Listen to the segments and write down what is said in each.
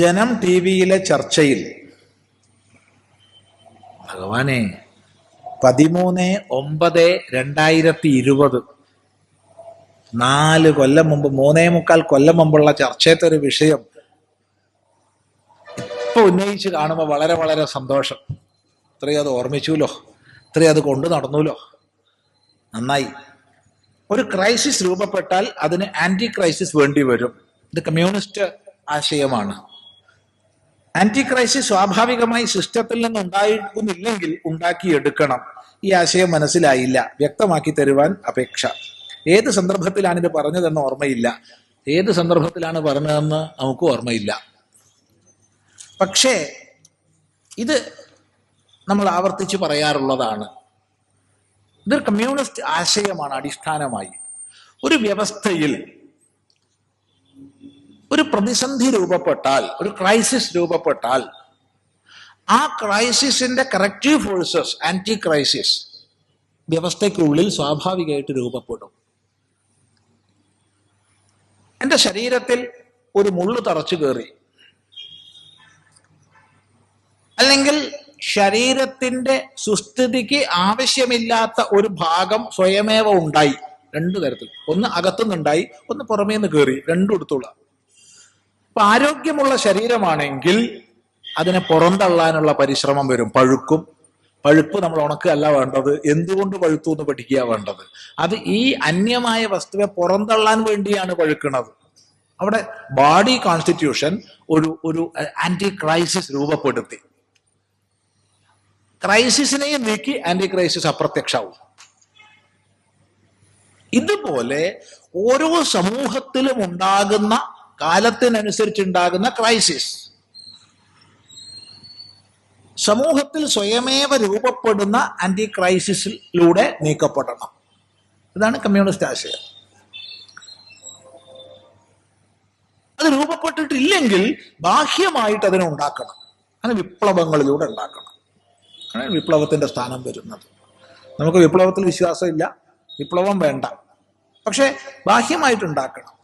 ജനം ടി വിയിലെ ചർച്ചയിൽ. ഭഗവാനെ പതിമൂന്ന് ഒമ്പത് രണ്ടായിരത്തി ഇരുപത് നാല് കൊല്ലം മുമ്പ് മൂന്നേ മുക്കാൽ കൊല്ലം മുമ്പുള്ള ചർച്ചയത്തെ ഒരു വിഷയം ഇപ്പൊ ഉന്നയിച്ച് കാണുമ്പോൾ വളരെ വളരെ സന്തോഷം. ഇത്രയും അത് ഓർമ്മിച്ചുല്ലോ ഇത്രയും അത് കൊണ്ടു നടന്നുല്ലോ നന്നായി. ഒരു ക്രൈസിസ് രൂപപ്പെട്ടാൽ അതിന് ആന്റി ക്രൈസിസ് വേണ്ടി വരും. ഇത് കമ്മ്യൂണിസ്റ്റ് ആശയമാണ്. ആന്റി ക്രൈസ്റ്റ് സ്വാഭാവികമായി സിസ്റ്റത്തിൽ നിന്ന് ഉണ്ടായിരിക്കുന്നില്ലെങ്കിൽ ഉണ്ടാക്കിയെടുക്കണം. ഈ ആശയം മനസ്സിലായില്ല. വ്യക്തമാക്കി തരുവാൻ അപേക്ഷ. ഏത് സന്ദർഭത്തിലാണ് പറഞ്ഞതെന്ന് ഓർമ്മയില്ല. ഏത് സന്ദർഭത്തിലാണ് പറഞ്ഞതെന്ന് നമുക്ക് ഓർമ്മയില്ല. പക്ഷേ ഇത് നമ്മൾ ആവർത്തിച്ച് പറയാറുള്ളതാണ്. ഇതൊരു കമ്മ്യൂണിസ്റ്റ് ആശയമാണ് അടിസ്ഥാനമായി. ഒരു വ്യവസ്ഥയിൽ ഒരു പ്രതിസന്ധി രൂപപ്പെട്ടാൽ ഒരു ക്രൈസിസ് രൂപപ്പെട്ടാൽ ആ ക്രൈസിസിന്റെ കറക്റ്റീവ് ഫോഴ്സസ് ആന്റി ക്രൈസിസ് വ്യവസ്ഥയ്ക്കുള്ളിൽ സ്വാഭാവികമായിട്ട് രൂപപ്പെടും. എന്റെ ശരീരത്തിൽ ഒരു മുള്ളു തറച്ചു കയറി. അല്ലെങ്കിൽ ശരീരത്തിന്റെ സുസ്ഥിതിക്ക് ആവശ്യമില്ലാത്ത ഒരു ഭാഗം സ്വയമേവ ഉണ്ടായി. രണ്ടു തരത്തിൽ. ഒന്ന് അകത്തുനിന്നുണ്ടായി ഒന്ന് പുറമേന്ന് കയറി. രണ്ടും എടുത്തോളാം. അപ്പൊ ആരോഗ്യമുള്ള ശരീരമാണെങ്കിൽ അതിനെ പുറന്തള്ളാനുള്ള പരിശ്രമം വരും. പഴുക്കും. പഴുപ്പ് നമ്മൾ ഉണക്കല്ല വേണ്ടത്. എന്തുകൊണ്ട് പഴുത്തു എന്ന് പഠിക്കുക വേണ്ടത്. അത് ഈ അന്യമായ വസ്തുവെ പുറന്തള്ളാൻ വേണ്ടിയാണ് പഴുക്കുന്നത്. അവിടെ ബോഡി കോൺസ്റ്റിറ്റ്യൂഷൻ ഒരു ഒരു ആന്റി ക്രൈസിസ് രൂപപ്പെടുത്തി. ക്രൈസിസിനെയും നീക്കി ആന്റി ക്രൈസിസ് അപ്രത്യക്ഷമാവും ഇതുപോലെ ഓരോ സമൂഹത്തിലും ഉണ്ടാകുന്ന കാലത്തിനനുസരിച്ചുണ്ടാകുന്ന ക്രൈസിസ്. സമൂഹത്തിൽ സ്വയമേവ രൂപപ്പെടുന്ന ആന്റി ക്രൈസിസിലൂടെ നീക്കപ്പെടണം. ഇതാണ് കമ്മ്യൂണിസ്റ്റ് ആശയം. അത് രൂപപ്പെട്ടിട്ടില്ലെങ്കിൽ ബാഹ്യമായിട്ട് അതിനെ ഉണ്ടാക്കണം. അങ്ങനെ വിപ്ലവങ്ങളിലൂടെ ഉണ്ടാക്കണം. ആണ് വിപ്ലവത്തിന്റെ സ്ഥാനം വരുന്നത്. നമുക്ക് വിപ്ലവത്തിൽ വിശ്വാസമില്ല. വിപ്ലവം വേണ്ട. പക്ഷേ ബാഹ്യമായിട്ട് ഉണ്ടാക്കണം.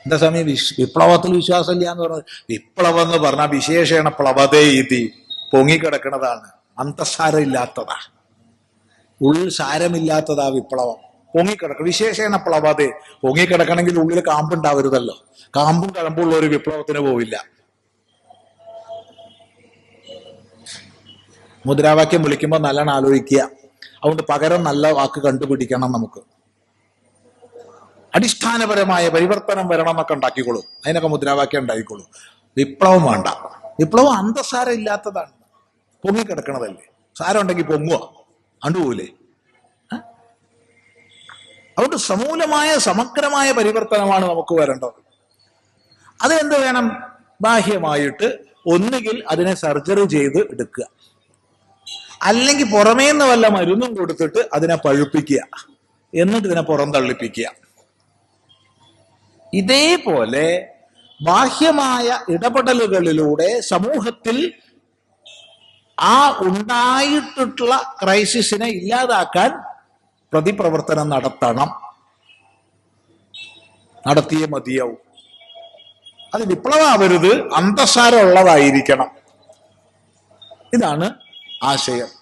എന്താ സമയം വിശ് വിപ്ലവത്തിൽ വിശ്വാസമില്ല എന്ന് പറഞ്ഞത്. വിപ്ലവം എന്ന് പറഞ്ഞാൽ വിശേഷണ പ്ലവതേ ഇതി. പൊങ്ങിക്കിടക്കുന്നതാണ്. അന്തസാരം ഇല്ലാത്തതാ ഉള്ളിൽ സാരമില്ലാത്തതാ വിപ്ലവം. പൊങ്ങിക്കിടക്കണം വിശേഷേണ പ്ലവതേ. പൊങ്ങിക്കിടക്കണമെങ്കിൽ ഉള്ളിൽ കാമ്പുണ്ടാവരുതല്ലോ. കാമ്പും കഴമ്പുള്ള ഒരു വിപ്ലവത്തിന് പോവില്ല. മുദ്രാവാക്യം വിളിക്കുമ്പോൾ നല്ലോണം ആലോചിക്കുക. അതുകൊണ്ട് പകരം നല്ല വാക്ക് കണ്ടുപിടിക്കണം നമുക്ക്. അടിസ്ഥാനപരമായ പരിവർത്തനം വരണം എന്നൊക്കെ ഉണ്ടാക്കിക്കോളൂ. അതിനൊക്കെ മുദ്രാവാക്യം ഉണ്ടാക്കിക്കോളൂ. വിപ്ലവം വേണ്ട. വിപ്ലവം അന്തസാരം ഇല്ലാത്തതാണ് പൊങ്ങിക്കിടക്കണതല്ലേ സാരം ഉണ്ടെങ്കിൽ പൊങ്ങുക കണ്ടുപോലേ അതുകൊണ്ട് സമൂലമായ സമഗ്രമായ പരിവർത്തനമാണ് നമുക്ക് വരേണ്ടത്. അതെന്ത് വേണം? ബാഹ്യമായിട്ട് ഒന്നുകിൽ അതിനെ സർജറി ചെയ്ത് എടുക്കുക. അല്ലെങ്കിൽ പുറമേന്ന് വല്ല മരുന്നും കൊടുത്തിട്ട് അതിനെ പഴുപ്പിക്കുക. എന്നിട്ട് ഇതിനെ പുറന്തള്ളിപ്പിക്കുക ഇതേപോലെ ബാഹ്യമായ ഇടപെടലുകളിലൂടെ സമൂഹത്തിൽ ആ ഉണ്ടായിട്ടുള്ള ക്രൈസിസിനെ ഇല്ലാതാക്കാൻ പ്രതിപ്രവർത്തനം നടത്തണം. നടത്തിയേ മതിയാവും. അത് വിപ്ലവാവരുത് അന്തസാരമുള്ളതായിരിക്കണം ഇതാണ് ആശയം.